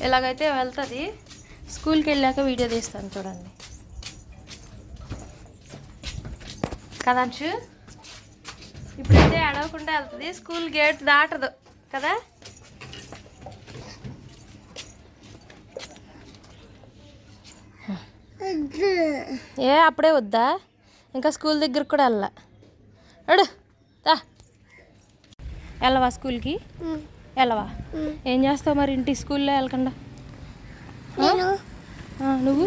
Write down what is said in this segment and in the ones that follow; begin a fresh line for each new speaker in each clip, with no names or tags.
ఎలాగైతే ఇలాగైతే వెళ్తుంది స్కూల్కి వెళ్ళాక వీడియో తీస్తాను చూడండి. కదంచు ఇప్పుడైతే అడగకుండా వెళ్తుంది స్కూల్ గేట్ దాటదు కదా? ఏ అప్పుడే వద్దా? ఇంకా స్కూల్ దగ్గరకు కూడా వెళ్ళా. అడు. తా వెళ్ళవా స్కూల్కి? వెళ్ళవా ఏం చేస్తావు మరి ఇంటి స్కూల్లో వెళ్ళకుండా నువ్వు?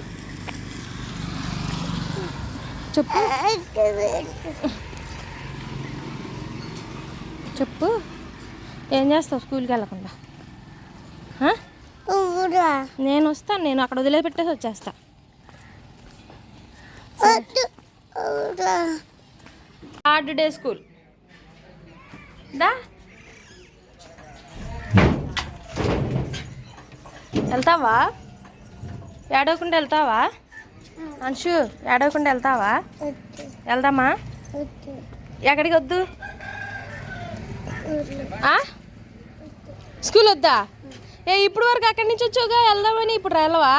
చెప్పు. చెప్పు. ఏం చేస్తావు స్కూల్కి వెళ్ళకుండా నేను వస్తాను నేను అక్కడ వదిలిపెట్టేసి వచ్చేస్తా. హార్డ్ డే స్కూల్. దా. వెళ్తావా? ఏడవకుండా వెళ్తావా? అంశు ఏడవకుండా వెళ్తావా? వెళ్దామా? ఎక్కడికి వద్దు? స్కూల్ వద్దా? ఏ ఇప్పుడు వరకు అక్కడి నుంచి వచ్చావుగా? వెళ్దామని ఇప్పుడు వెళ్ళవా?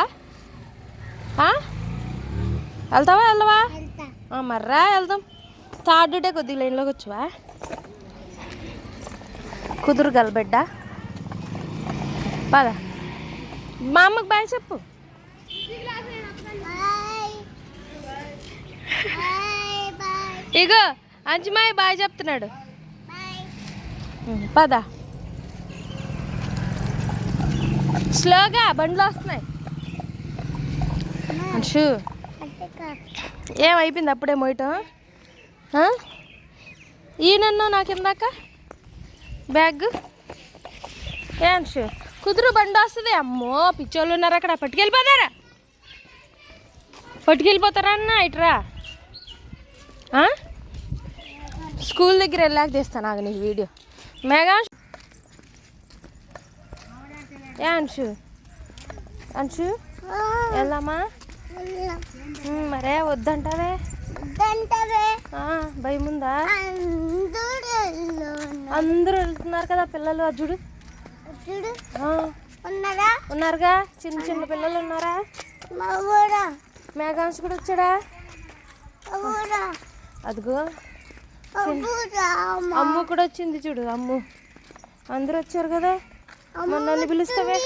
వెళ్తావా వెళ్ళవా మర్రా వెళ్దాం. థర్డ్ డే కొద్దిగా లైన్లోకి వచ్చావా? కుదురు గలబెడ్డ పద. మా అమ్మకు బాయ్ చెప్పు. ఇగో అంజమాయి బాయ్ చెప్తున్నాడు. పద. స్లోగా బండ్లు వస్తున్నాయి. అంశు. ఏమైపోయింది అప్పుడే మోయటం? ఆ? నాకు ఇందాక బ్యాగ్? ఏ అంశు కుదురు బండి వస్తుంది అమ్మో పిచ్చోళ్ళు ఉన్నారు అక్కడ. పట్టుకెళ్ళిపోతారా? పట్టుకెళ్ళిపోతారా అన్న ఇట్రా? స్కూల్ దగ్గర వెళ్ళాక తీస్తాను నాకు నీకు వీడియో. మెగా ఏ అంశు అంశు వెళ్దామా? మరే వద్దంటావే?
వద్దంటవే.
ఆ, భయం ఉందా
అందరూ
వెళ్తున్నారు కదా పిల్లలు అది చూడు.
ఉన్నారా?
ఉన్నారుగా? చిన్న చిన్న పిల్లలు ఉన్నారా? మేఘాంశ్ కూడా వచ్చాడా? అదిగో. అమ్ము. కూడా వచ్చింది చూడు అమ్ము. అందరూ వచ్చారు కదా? నన్ను పిలుస్తావే?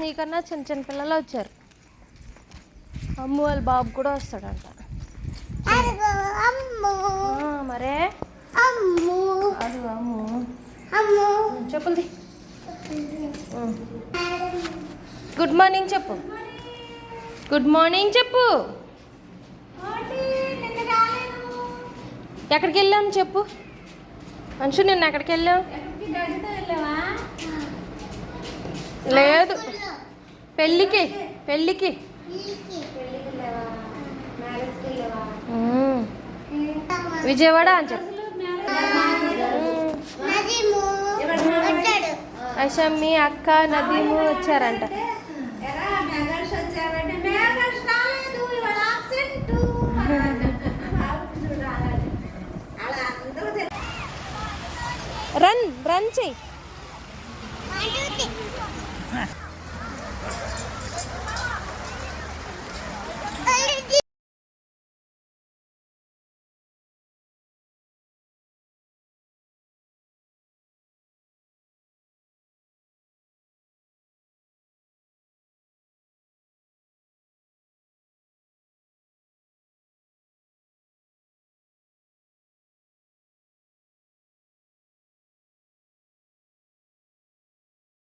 నీకన్నా చిన్న చిన్న పిల్లలు వచ్చారు. అమ్ము వాళ్ళ బాబు కూడా వస్తాడంట
అదిగో అమ్ము
ఆ, మరే
అమ్ము
అదిగో అమ్ము
అమ్ము
ఉమ్, చెప్పులది గుడ్ మార్నింగ్ చెప్పు. గుడ్ మార్నింగ్ చెప్పు. ఎక్కడికి వెళ్ళాం చెప్పు. మనుషు నిన్న ఎక్కడికి వెళ్ళాం లేదు. పెళ్ళికి పెళ్ళికి. విజయవాడ అని చెప్పు. అషమ్మి అక్క నదీము వచ్చారంట. రన్ రన్ చెయ్యి